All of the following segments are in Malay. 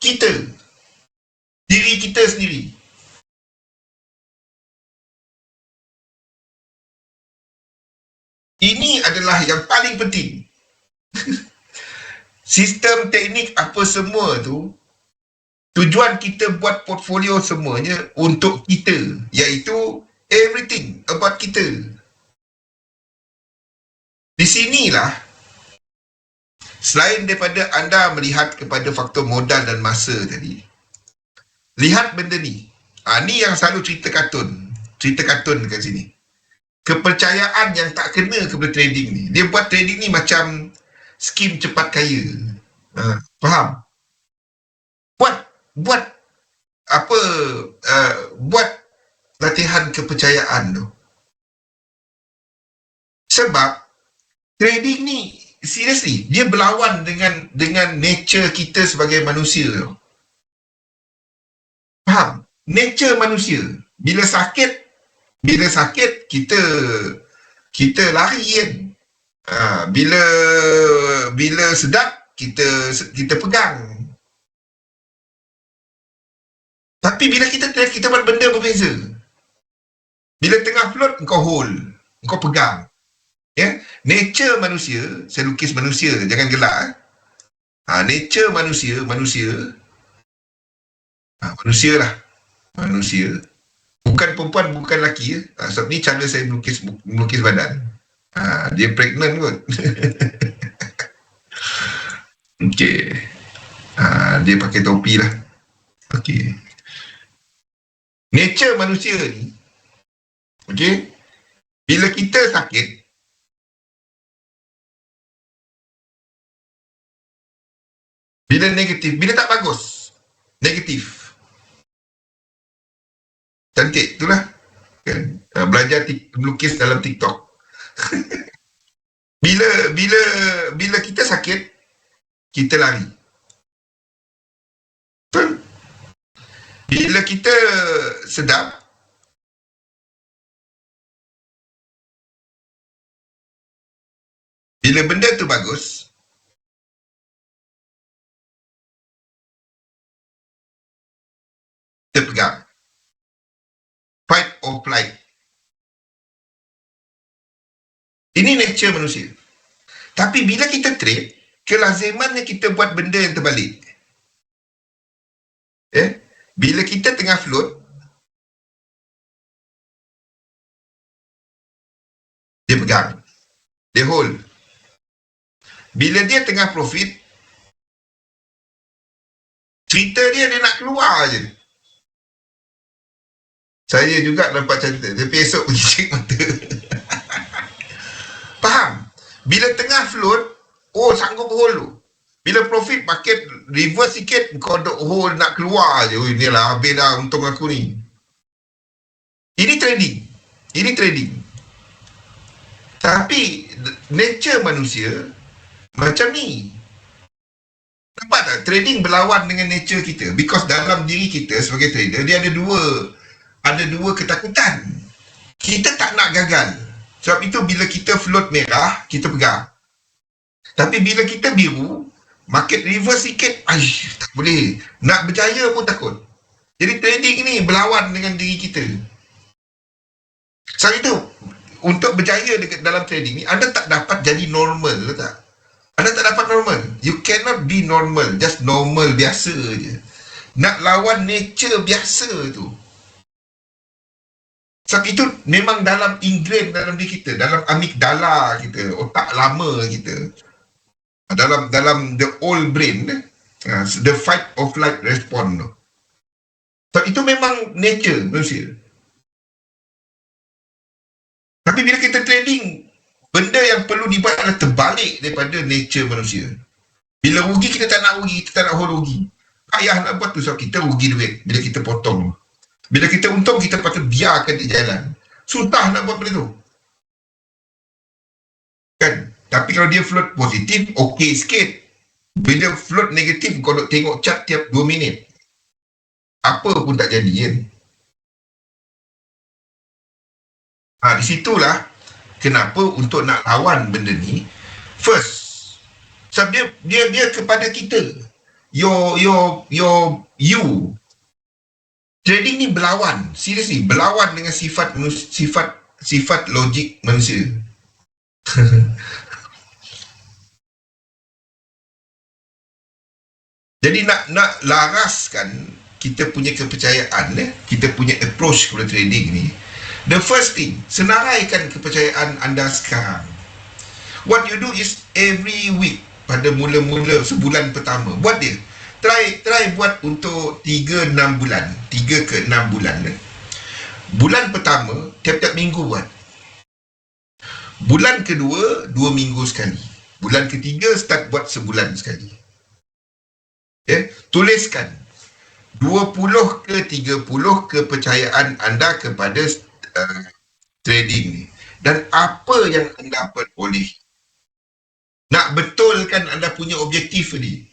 kita. Diri kita sendiri. Ini adalah yang paling penting. Sistem teknik apa semua tu, tujuan kita buat portfolio semuanya untuk kita, iaitu everything about kita. Di sinilah, selain daripada anda melihat kepada faktor modal dan masa tadi, lihat benda ni. Ha, ni yang selalu cerita kartun. Cerita kartun dekat sini kepercayaan yang tak kena kepada trading ni. Dia buat trading ni macam skim cepat kaya. Ha, faham? Buat buat apa uh, buat latihan kepercayaan tu. Sebab trading ni seriously dia berlawan dengan dengan nature kita sebagai manusia tu. Faham? Nature manusia. Bila sakit bila sakit kita kita lari kan ha, bila bila sedap kita kita pegang tapi bila kita kita buat benda berbeza bila tengah float kau hold kau pegang ya nature manusia saya lukis manusia jangan gelak eh? ha, nature manusia manusia ha, manusia lah manusia bukan perempuan bukan lelaki ya. Ha, sebab ni cara saya melukis melukis badan. Ha, dia pregnant kot. Okey. Ha, dia pakai topi lah. Okey. Nature manusia ni Okey. Bila kita sakit Bila negatif, bila tak bagus. Negatif. Cantik itulah. Kan? Uh, belajar melukis dalam TikTok. Bila bila bila kita sakit kita lari. Bila kita sedap bila benda tu bagus Ini nature manusia. Tapi bila kita trade, kelazimannya kita buat benda yang terbalik. Eh? Bila kita tengah float, dia pegang. Dia hold. Bila dia tengah profit, cerita dia dia nak keluar je. Saya juga nampak cantik. Tapi esok pergi cek mata. Faham? Bila tengah float, oh sanggup hold tu. Bila profit market reverse sikit, kau duk hold nak keluar je. Oh, inilah habis dah untung aku ni. Ini trading. Ini trading. Tapi nature manusia macam ni. Nampak tak? Trading berlawan dengan nature kita. Because dalam diri kita sebagai trader, dia ada dua ada dua ketakutan. Kita tak nak gagal. Sebab itu bila kita float merah, kita pegang. Tapi bila kita biru, market reverse sikit, aish, tak boleh. Nak berjaya pun takut. Jadi trading ni berlawan dengan diri kita. Sebab itu, untuk berjaya dekat dalam trading ni, anda tak dapat jadi normal tak? Anda tak dapat normal. You cannot be normal. Just normal, biasa je. Nak lawan nature biasa tu. Sebab itu memang dalam ingrain dalam diri kita, dalam amigdala kita, otak lama kita. Dalam dalam the old brain, uh, the fight of flight response tu. Sebab itu memang nature manusia. Tapi bila kita trading, benda yang perlu dibuat adalah terbalik daripada nature manusia. Bila rugi, kita tak nak rugi, kita tak nak hold rugi. Ayah nak buat tu sebab kita rugi duit bila kita potong. Bila kita untung, kita patut biarkan dia jalan. Susah nak buat benda tu. Kan? Tapi kalau dia float positif, okey sikit. Bila float negatif, kau nak tengok cat tiap 2 minit. Apa pun tak jadi kan? Ha, di situlah kenapa untuk nak lawan benda ni, first, sebab dia, dia, dia kepada kita. your your your you trading ni berlawan. Seriously berlawan dengan sifat sifat sifat logik manusia. Jadi nak nak laraskan kita punya kepercayaan eh, kita punya approach kepada trading ni the first thing senaraikan kepercayaan anda sekarang. What you do is every week pada mula-mula sebulan pertama. Buat dia try try buat untuk 3 6 bulan. 3 ke 6 bulan eh. bulan pertama tiap-tiap minggu buat. Bulan kedua 2 minggu sekali. Bulan ketiga start buat sebulan sekali. Eh tuliskan 20 ke 30 kepercayaan anda kepada uh, trading ni. Dan apa yang anda peroleh nak betulkan anda punya objektif ni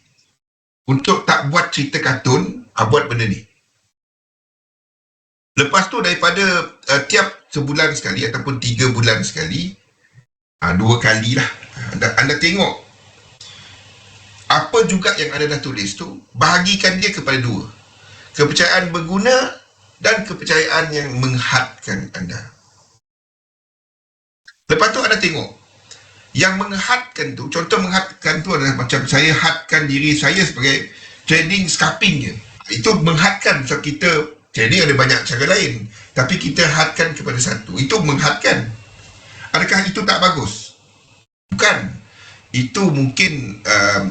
untuk tak buat cerita kartun, ah, buat benda ni. Lepas tu daripada uh, tiap sebulan sekali ataupun tiga bulan sekali, uh, dua kali lah, anda, anda tengok apa juga yang anda dah tulis tu, bahagikan dia kepada dua. Kepercayaan berguna dan kepercayaan yang menghadkan anda. Lepas tu anda tengok, yang menghadkan tu contoh menghadkan tu adalah macam saya hadkan diri saya sebagai trading scalping je. Itu menghadkan so kita trading ada banyak cara lain tapi kita hadkan kepada satu itu menghadkan. Adakah itu tak bagus? Bukan. Itu mungkin um,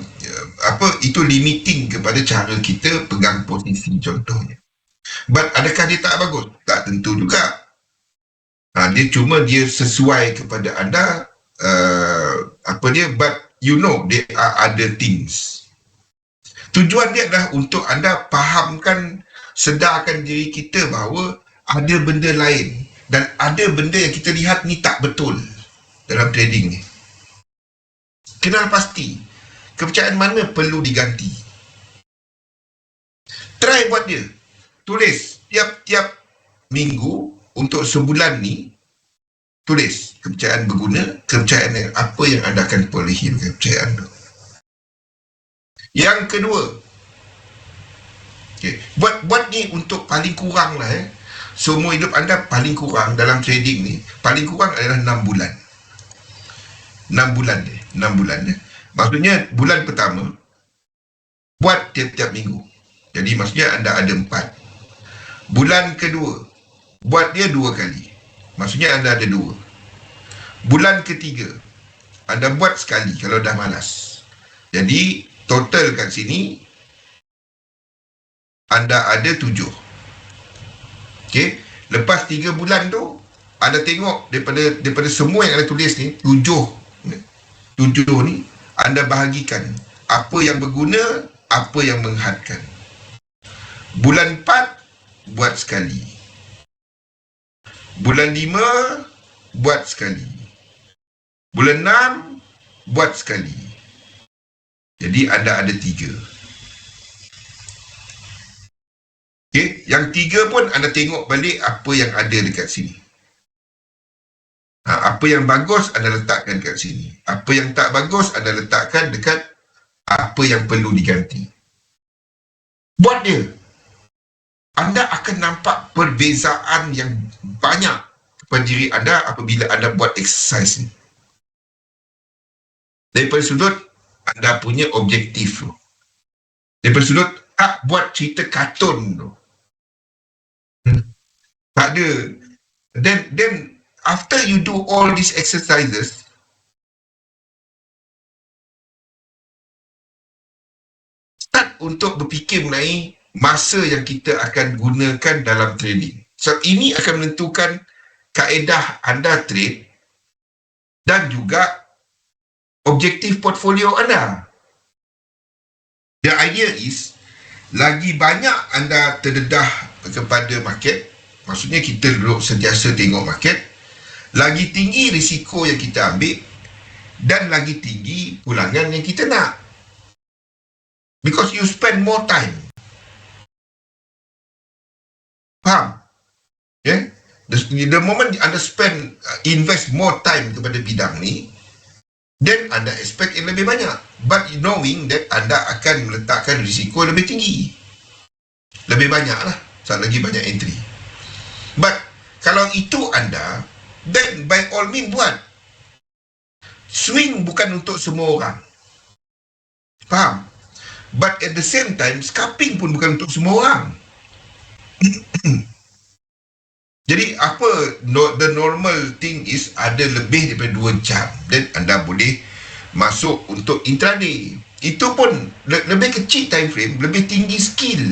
apa itu limiting kepada cara kita pegang posisi contohnya. But adakah dia tak bagus? Tak tentu juga. Ha, dia cuma dia sesuai kepada anda uh, apa dia but you know there are other things. Tujuan dia adalah untuk anda fahamkan sedarkan diri kita bahawa ada benda lain dan ada benda yang kita lihat ni tak betul dalam trading ni. Kenal pasti kepercayaan mana perlu diganti. Try buat dia. Tulis tiap-tiap minggu untuk sebulan ni tulis kepercayaan berguna, kepercayaan yang apa yang anda akan perolehi dengan kepercayaan itu. Yang kedua, okay, buat buat ni untuk paling kurang lah eh. Semua hidup anda paling kurang dalam trading ni, paling kurang adalah 6 bulan. 6 bulan dia, 6 bulan dia. Maksudnya bulan pertama, buat tiap-tiap minggu. Jadi maksudnya anda ada 4. Bulan kedua, buat dia dua kali. Maksudnya anda ada dua. Bulan ketiga, anda buat sekali kalau dah malas. Jadi, total kat sini, anda ada tujuh. Okay. Lepas tiga bulan tu, anda tengok daripada daripada semua yang anda tulis ni, tujuh. Tujuh ni, anda bahagikan. Apa yang berguna, apa yang menghadkan. Bulan empat, buat sekali. Bulan lima, buat sekali. Bulan enam, buat sekali. Jadi anda ada tiga. Okay. Yang tiga pun anda tengok balik apa yang ada dekat sini. Ha, apa yang bagus anda letakkan dekat sini. Apa yang tak bagus anda letakkan dekat apa yang perlu diganti. Buat dia anda akan nampak perbezaan yang banyak pada diri anda apabila anda buat exercise ni. Daripada sudut anda punya objektif tu. Daripada sudut tak buat cerita kartun tu. Hmm. Tak ada. Then, then after you do all these exercises, start untuk berfikir mengenai masa yang kita akan gunakan dalam trading. So ini akan menentukan kaedah anda trade dan juga objektif portfolio anda. The idea is lagi banyak anda terdedah kepada market, maksudnya kita duduk sentiasa tengok market, lagi tinggi risiko yang kita ambil dan lagi tinggi pulangan yang kita nak. Because you spend more time Faham? Yeah? The, the moment anda spend, uh, invest more time kepada bidang ni, then anda expect yang lebih banyak. But knowing that anda akan meletakkan risiko lebih tinggi. Lebih banyak lah. Satu lagi banyak entry. But kalau itu anda then by all means buat. Swing bukan untuk semua orang. Faham? But at the same time scalping pun bukan untuk semua orang Jadi apa no, the normal thing is ada lebih daripada 2 jam dan anda boleh masuk untuk intraday. Itu pun le- lebih kecil time frame, lebih tinggi skill.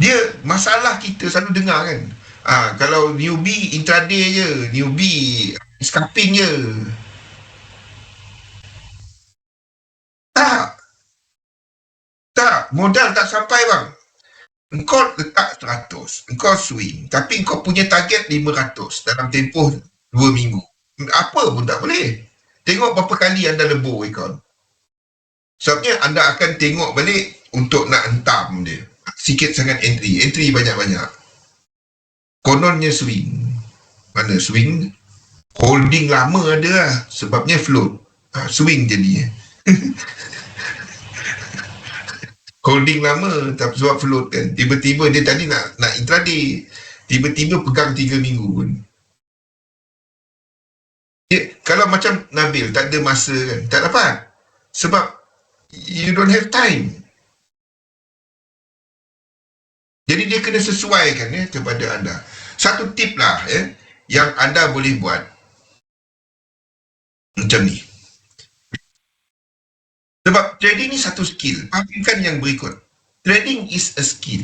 Dia masalah kita selalu dengar kan. Ah kalau newbie intraday je, newbie scalping je. Tak. Tak, modal tak sampai bang. Engkau letak 100, engkau swing, tapi engkau punya target 500 dalam tempoh 2 minggu. Apa pun tak boleh. Tengok berapa kali anda lebur ikon. Sebabnya anda akan tengok balik untuk nak hentam dia. Sikit sangat entry. Entry banyak-banyak. Kononnya swing. Mana swing? Holding lama ada lah. Sebabnya float. Ha, swing jadi. holding lama tapi sebab float kan. Tiba-tiba dia tadi nak nak intraday tiba-tiba pegang 3 minggu pun. Ya, kalau macam Nabil tak ada masa kan tak dapat. Sebab you don't have time. Jadi dia kena sesuaikan ya kepada anda. Satu tip lah ya yang anda boleh buat. Macam ni sebab trading ni satu skill. Fahamkan yang berikut. Trading is a skill.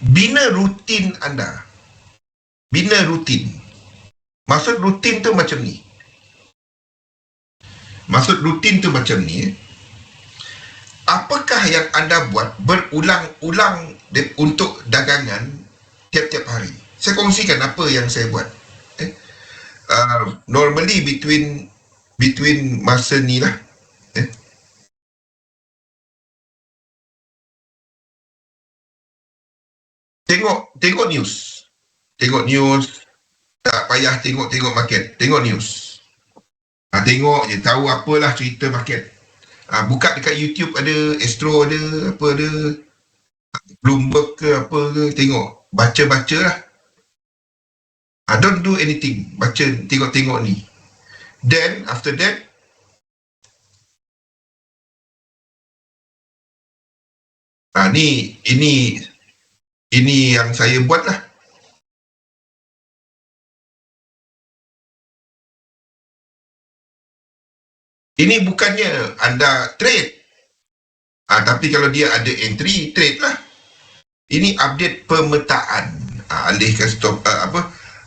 Bina rutin anda. Bina rutin. Maksud rutin tu macam ni. Maksud rutin tu macam ni. Apakah yang anda buat berulang-ulang untuk dagangan tiap-tiap hari? Saya kongsikan apa yang saya buat. Eh? Uh, normally between between masa ni lah Tengok, tengok news. Tengok news. Tak payah tengok-tengok market. Tengok news. Ha, tengok je, tahu apalah cerita market. Ha, buka dekat YouTube ada, Astro ada, apa ada. Bloomberg ke apa ke, tengok. Baca-baca lah. Ha, don't do anything. Baca, tengok-tengok ni. Then, after that, Ha, ni ini ini yang saya buat lah. Ini bukannya anda trade. Ha, tapi kalau dia ada entry, trade lah. Ini update pemetaan. Ha, alihkan stop uh, apa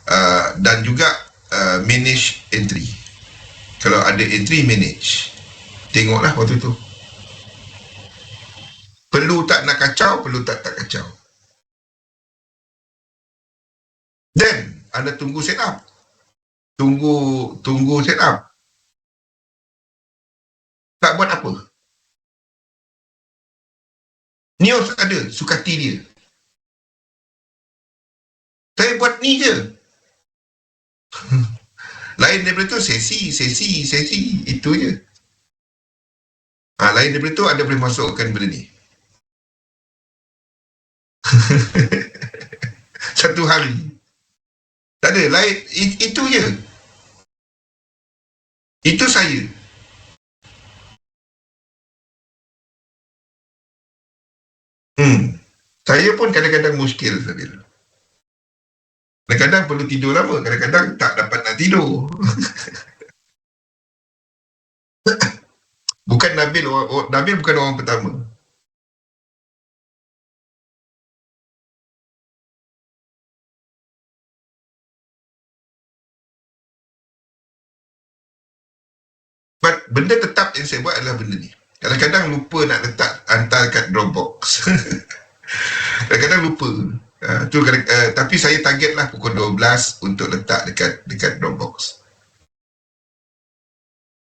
uh, dan juga uh, manage entry. Kalau ada entry, manage. Tengoklah waktu tu. Perlu tak nak kacau, perlu tak tak kacau. Then, anda tunggu set up. Tunggu, tunggu set up. Tak buat apa. News ada, sukati dia. Saya buat ni je. lain daripada tu, sesi, sesi, sesi. Itu je. Ha, lain daripada tu, ada boleh masukkan benda ni. Satu hari. Tak ada. Lain, itu je. Itu saya. Hmm. Saya pun kadang-kadang muskil, Sabil. Kadang-kadang perlu tidur lama. Kadang-kadang tak dapat nak tidur. bukan Nabil, Nabil bukan orang pertama. Benda tetap yang saya buat adalah benda ni. Kadang-kadang lupa nak letak hantar kat Dropbox. Kadang-kadang lupa. Uh, tu kadang, uh, tapi saya target lah pukul 12 untuk letak dekat dekat Dropbox.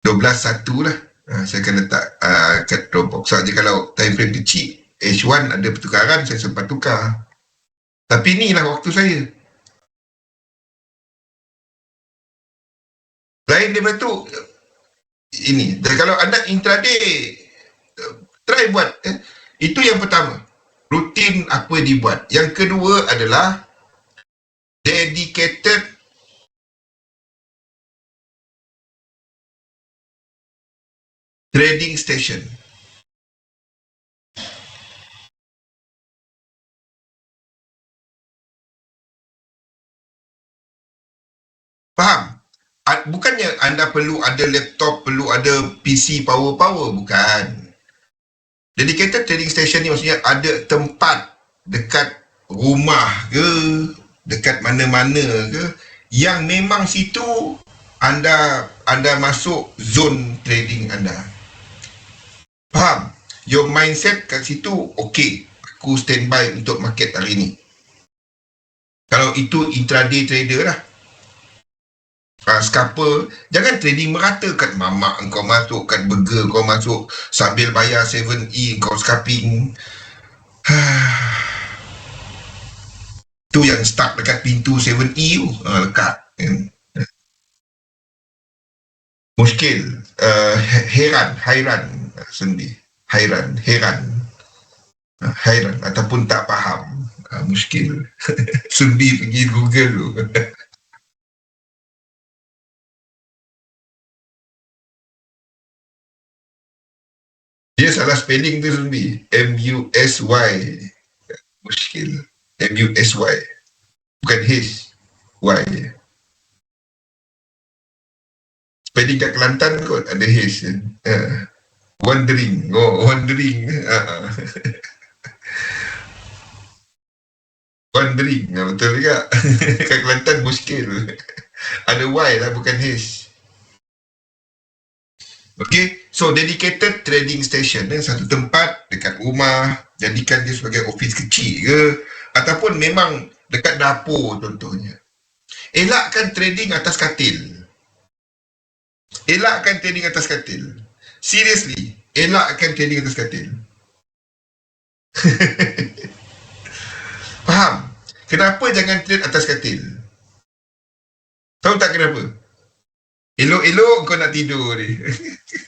12 satu lah. Uh, saya akan letak uh, kat Dropbox. Soalnya kalau time frame kecil, H1 ada pertukaran, saya sempat tukar. Tapi inilah waktu saya. Lain daripada tu, ini. Dan kalau anda intraday, uh, try buat. Eh. Itu yang pertama. Rutin apa dibuat. Yang kedua adalah dedicated trading station. Faham? Bukannya anda perlu ada laptop, perlu ada PC power-power, bukan. Dedicated trading station ni maksudnya ada tempat dekat rumah ke, dekat mana-mana ke, yang memang situ anda anda masuk zone trading anda. Faham? Your mindset kat situ, okay, aku standby untuk market hari ni. Kalau itu intraday trader lah uh, scalper jangan trading merata kat mamak kau masuk kat burger kau masuk sambil bayar 7E kau scalping tu yang start dekat pintu 7E tu. Uh, lekat kan? Muskil uh, heran hairan sendi hairan heran. Uh, hairan ataupun tak faham. Uh, muskil. Sendi pergi google tu salah spelling tu Zumbi. M-U-S-Y. Muskil. M-U-S-Y. Bukan H. Y. Spelling kat Kelantan kot ada H. Uh, wondering. Oh, wondering. Uh, wondering. Uh, betul juga. kat Kelantan muskil. ada Y lah bukan H. Okay, so dedicated trading station eh, satu tempat dekat rumah, jadikan dia sebagai office kecil ke ataupun memang dekat dapur contohnya. Elakkan trading atas katil. Elakkan trading atas katil. Seriously, elakkan trading atas katil. Faham? Kenapa jangan trade atas katil? Tahu tak kenapa? Elok-elok kau nak tidur ni.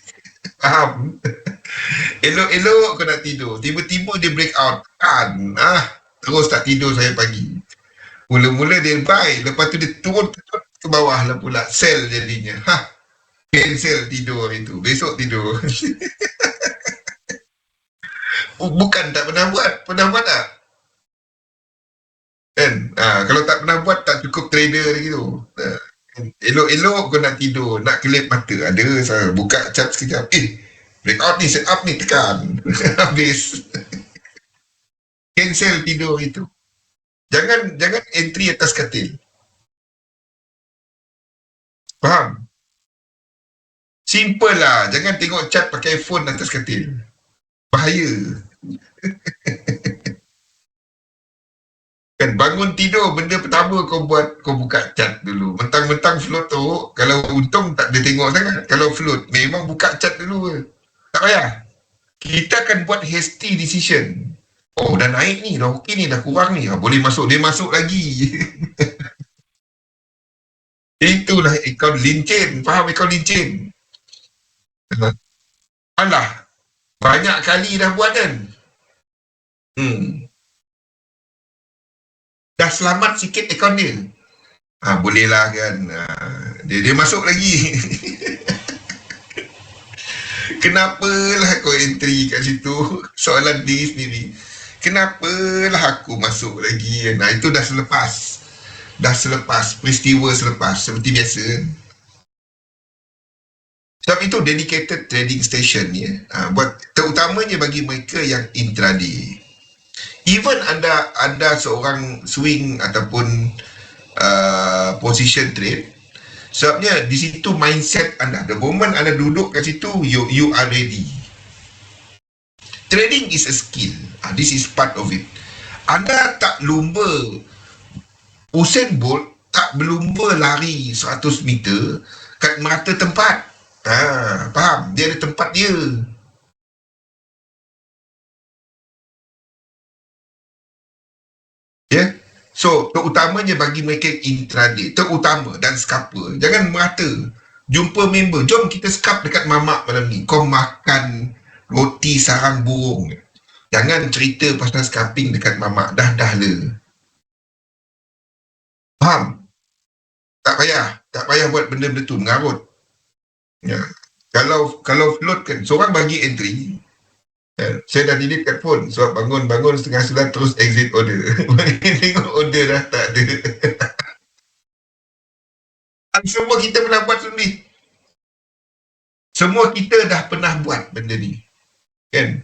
Faham? Elok-elok kau nak tidur. Tiba-tiba dia break out. Kan? Ah, terus tak tidur saya pagi. Mula-mula dia buy. Lepas tu dia turun ke bawah lah pula. Sell jadinya. Ha. Cancel tidur itu. Besok tidur. Bukan tak pernah buat. Pernah buat tak? Kan? Ha, kalau tak pernah buat, tak cukup trader lagi tu. Ha. Elok-elok kau nak tidur, nak kelip mata. Ada saya buka chat sekejap. Eh, break out ni, set up ni, tekan. Habis. Cancel tidur itu. Jangan jangan entry atas katil. Faham? Simple lah. Jangan tengok chat pakai phone atas katil. Bahaya. Kan bangun tidur benda pertama kau buat kau buka chat dulu. Mentang-mentang float tu kalau untung tak dia tengok sangat. Kalau float memang buka chat dulu. Tak payah. Kita akan buat hasty decision. Oh dah naik ni, dah okey ni, dah kurang ni. Ha, boleh masuk, dia masuk lagi. Itulah akaun lincin. Faham akaun lincin? Alah, banyak kali dah buat kan? Hmm dah selamat sikit akaun dia. Ha, bolehlah kan. Ha, dia, dia masuk lagi. Kenapalah kau entry kat situ? Soalan diri sendiri. Kenapalah aku masuk lagi? Nah, itu dah selepas. Dah selepas. Peristiwa selepas. Seperti biasa. Sebab itu dedicated trading station ni. Ha, buat terutamanya bagi mereka yang intraday even anda anda seorang swing ataupun uh, position trade sebabnya di situ mindset anda the moment anda duduk kat situ you you are ready. Trading is a skill. Uh, this is part of it. Anda tak lumba Usain Bolt tak berlumba lari 100 meter kat merata tempat. Ha, faham? Dia ada tempat dia So, terutamanya bagi mereka intraday, terutama dan scalper, jangan merata. jumpa member. Jom kita skap dekat mamak malam ni. Kau makan roti sarang burung. Jangan cerita pasal skaping dekat mamak. Dah dah le. Faham? Tak payah. Tak payah buat benda-benda tu. Mengarut. Ya. Kalau kalau float kan seorang bagi entry ya, saya dah delete kat phone sebab bangun-bangun setengah sembilan terus exit order tengok order dah tak ada semua kita pernah buat sendiri. Semua kita dah pernah buat benda ni. Kan?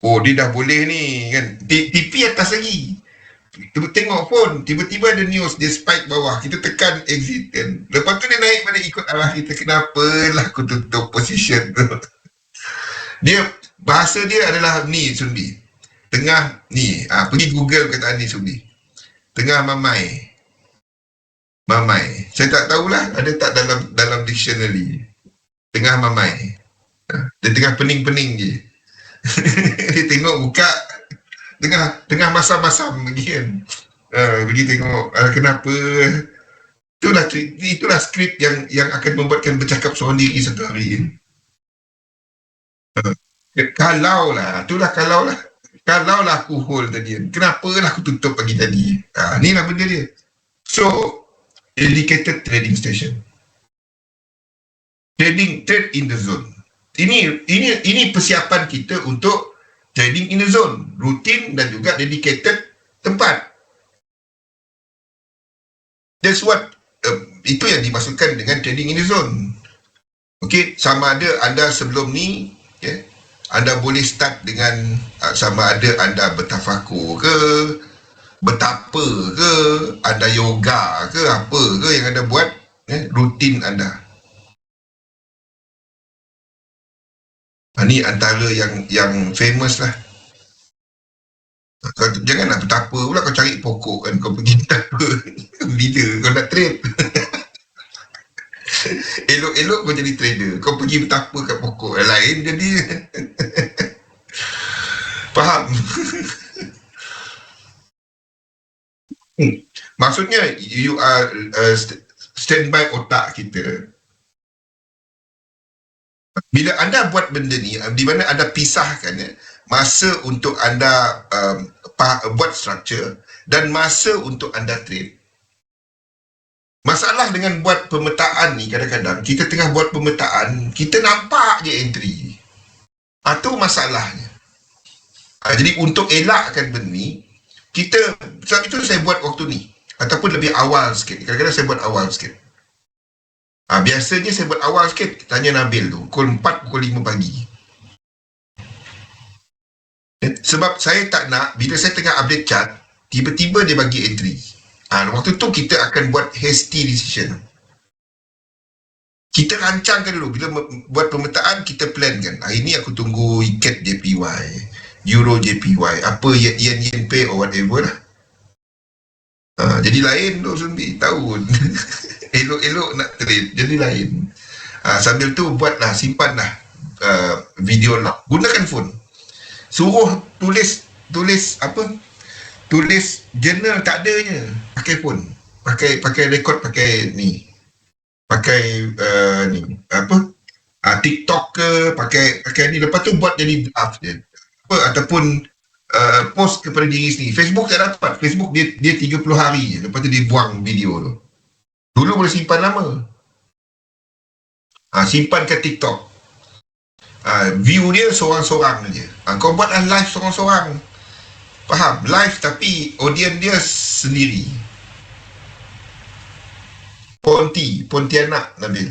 Oh, dia dah boleh ni. Kan? TV atas lagi. Tiba tengok pun, tiba-tiba ada news, dia spike bawah. Kita tekan exit kan. Lepas tu dia naik pada ikut arah kita. Kenapa lah aku tutup position tu. dia, bahasa dia adalah ni, Sundi. Tengah ni, ha, pergi Google kata ni, Sundi. Tengah mamai. Mamai. Saya tak tahulah ada tak dalam dalam dictionary. Tengah mamai. Ha, dia tengah pening-pening je. dia tengok buka tengah tengah masam-masam lagi kan. Uh, pergi tengok uh, kenapa itulah itulah skrip yang yang akan membuatkan bercakap seorang diri satu hari kan. Uh, kalau lah, itulah kalau lah. Kalau lah aku hold tadi. Kenapa lah aku tutup pagi tadi. Uh, ni lah benda dia. So, dedicated trading station. Trading trade in the zone. Ini ini ini persiapan kita untuk trading in the zone, rutin dan juga dedicated tempat. That's what uh, itu yang dimaksudkan dengan trading in the zone. Okey, sama ada anda sebelum ni, okay, anda boleh start dengan uh, sama ada anda bertafakur ke, betapa ke ada yoga ke apa ke yang anda buat eh, rutin anda? Ini antara yang yang famous lah. Kau, jangan nak betapa pula kau cari pokok kan kau pergi betapa bila kau nak trade elok-elok kau jadi trader kau pergi betapa kat pokok yang lain jadi faham Hmm. Maksudnya you are uh, standby otak kita. Bila anda buat benda ni, di mana anda pisahkan ya, masa untuk anda um, buat structure dan masa untuk anda trade. Masalah dengan buat pemetaan ni kadang-kadang, kita tengah buat pemetaan, kita nampak je entry. Itu ha, masalahnya. Ha, jadi untuk elakkan benda ni, kita sebab itu saya buat waktu ni ataupun lebih awal sikit kadang-kadang saya buat awal sikit ha, biasanya saya buat awal sikit tanya Nabil tu pukul 4 pukul 5 pagi eh, sebab saya tak nak bila saya tengah update chart tiba-tiba dia bagi entry ha, waktu tu kita akan buat hasty decision. Kita rancangkan dulu. Bila buat pemetaan kita plan kan. Hari ni aku tunggu ikat JPY Euro JPY apa yen yen, yen pay or whatever lah. Ha, jadi lain tu Sunbi tahun elok-elok nak trade jadi lain. Ha, sambil tu buatlah simpanlah uh, video log gunakan phone. Suruh tulis tulis apa? Tulis journal tak adanya pakai phone pakai pakai record pakai ni pakai uh, ni apa uh, TikTok ke pakai pakai ni lepas tu buat jadi draft je apa ataupun uh, post kepada diri sendiri. Facebook tak dapat. Facebook dia dia 30 hari je. Lepas tu dia buang video tu. Dulu boleh simpan lama. Ha, simpan ke TikTok. Ha, view dia seorang-seorang je. Ha, kau buatlah live seorang-seorang. Faham? Live tapi audience dia sendiri. Ponti, Pontianak Nabil.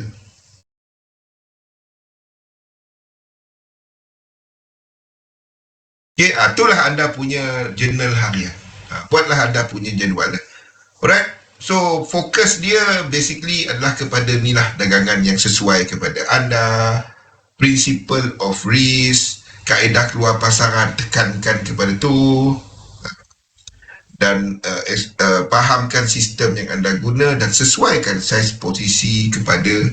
Okay, ah, itulah anda punya journal harian. Uh, buatlah anda punya jadual. Alright, so fokus dia basically adalah kepada ni lah dagangan yang sesuai kepada anda, principle of risk, kaedah keluar pasaran tekankan kepada tu dan uh, uh, fahamkan sistem yang anda guna dan sesuaikan saiz posisi kepada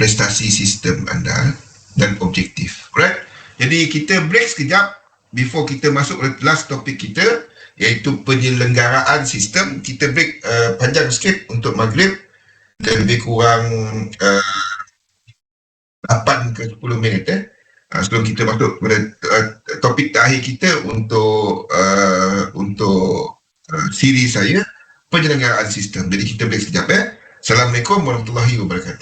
prestasi sistem anda dan objektif. Alright, jadi kita break sekejap before kita masuk last topik kita iaitu penyelenggaraan sistem kita break uh, panjang sikit untuk maghrib Dia lebih kurang uh, 8 ke 10 minit eh. Uh, sebelum kita masuk kepada uh, topik terakhir kita untuk uh, untuk uh, siri saya penyelenggaraan sistem. Jadi kita break sekejap eh. Assalamualaikum warahmatullahi wabarakatuh.